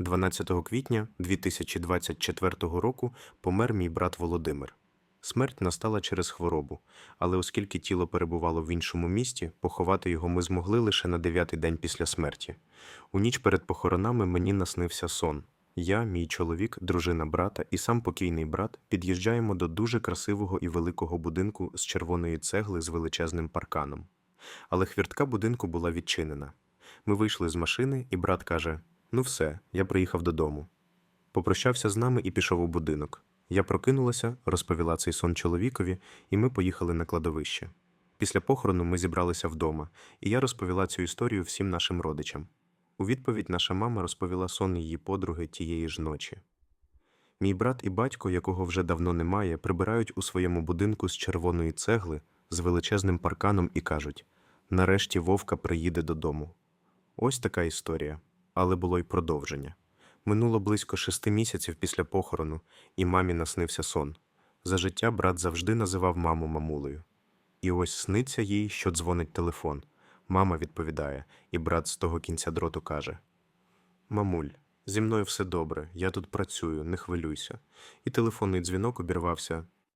12 квітня 2024 року помер мій брат Володимир. Смерть настала через хворобу, але оскільки тіло перебувало в іншому місті, поховати його ми змогли лише на дев'ятий день після смерті. У ніч перед похоронами мені наснився сон. Я, мій чоловік, дружина брата і сам покійний брат під'їжджаємо до дуже красивого і великого будинку з червоної цегли з величезним парканом. Але хвіртка будинку була відчинена. Ми вийшли з машини, і брат каже: Ну все, я приїхав додому. Попрощався з нами і пішов у будинок. Я прокинулася, розповіла цей сон чоловікові, і ми поїхали на кладовище. Після похорону ми зібралися вдома, і я розповіла цю історію всім нашим родичам. У відповідь наша мама розповіла сон її подруги тієї ж ночі. Мій брат і батько, якого вже давно немає, прибирають у своєму будинку з червоної цегли з величезним парканом і кажуть: нарешті вовка приїде додому. Ось така історія, але було й продовження. Минуло близько шести місяців після похорону, і мамі наснився сон. За життя брат завжди називав маму мамулею. І ось сниться їй, що дзвонить телефон. Мама відповідає, і брат з того кінця дроту каже: Мамуль, зі мною все добре, я тут працюю, не хвилюйся. І телефонний дзвінок обірвався